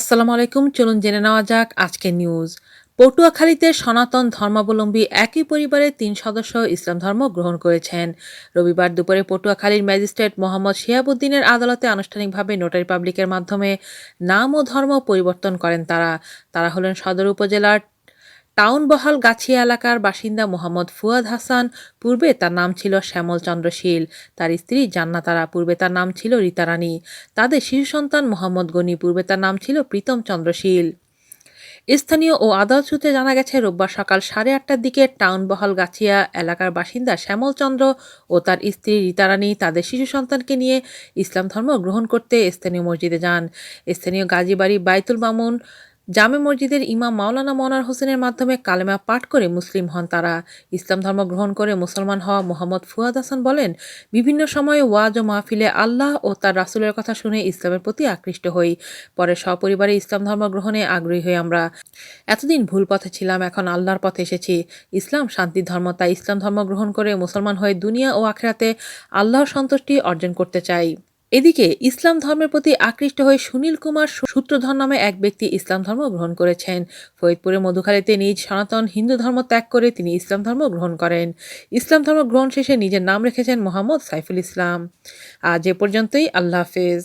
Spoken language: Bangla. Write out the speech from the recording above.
আসসালামু আলাইকুম, চলুন জেনে নেওয়া যাক আজকের নিউজ পটুয়াখালীতে সনাতন ধর্মাবলম্বী একই পরিবারের তিন সদস্য ইসলাম ধর্ম গ্রহণ করেছেন। রবিবার দুপুরে পটুয়াখালীর ম্যাজিস্ট্রেট মোহাম্মদ শিহাবুদ্দিনের আদালতে আনুষ্ঠানিকভাবে নোটারি পাবলিকের মাধ্যমে নাম ও ধর্ম পরিবর্তন করেন তারা। তারা হলেন সদর উপজেলার টাউনবহাল গাছিয়া এলাকার বাসিন্দা মোহাম্মদ ফুয়াদ হাসান, পূর্বে তার নাম ছিল শ্যামল চন্দ্র শীল। তার স্ত্রী জান্নাতারা, পূর্বে তার নাম ছিল রীতারানী তাদের শিশু সন্তান মোহাম্মদ গনি, পূর্বে তার নাম ছিল প্রীতম চন্দ্রশীল স্থানীয় ও আদালত সূত্রে জানা গেছে, রোববার সকাল সাড়ে আটটার দিকে টাউন টাউনবহাল গাছিয়া এলাকার বাসিন্দা শ্যামল চন্দ্র ও তার স্ত্রী রীতারানী তাদের শিশু সন্তানকে নিয়ে ইসলাম ধর্ম গ্রহণ করতে স্থানীয় মসজিদে যান। স্থানীয় গাজীবাড়ি বাইতুল মামুন জামে মসজিদের ইমাম মাওলানা মনার হোসেনের মাধ্যমে কালেমা পাঠ করে মুসলিম হন তারা। ইসলাম ধর্ম গ্রহণ করে মুসলমান হওয়া মোহাম্মদ ফুয়াদ হাসান বলেন, বিভিন্ন সময়ে ওয়াজ ও মাহফিলে আল্লাহ ও তার রাসুলের কথা শুনে ইসলামের প্রতি আকৃষ্ট হই। পরে সপরিবারে ইসলাম ধর্ম গ্রহণে আগ্রহী হই আমরা। এতদিন ভুল পথে ছিলাম, এখন আল্লাহর পথে এসেছি। ইসলাম শান্তির ধর্ম, তাই ইসলাম ধর্ম গ্রহণ করে মুসলমান হয়ে দুনিয়া ও আখেরাতে আল্লাহর সন্তুষ্টি অর্জন করতে চাই। এদিকে ইসলাম ধর্মের প্রতি আকৃষ্ট হয়ে সুনীল কুমার সূত্রধর নামে এক ব্যক্তি ইসলাম ধর্ম গ্রহণ করেছেন। ফরিদপুরে মধুখালীতে নিজ সনাতন হিন্দু ধর্ম ত্যাগ করে তিনি ইসলাম ধর্ম গ্রহণ করেন। ইসলাম ধর্ম গ্রহণ শেষে নিজের নাম রেখেছেন মোহাম্মদ সাইফুল ইসলাম। আজ এ পর্যন্তই, আল্লাহ হাফেজ।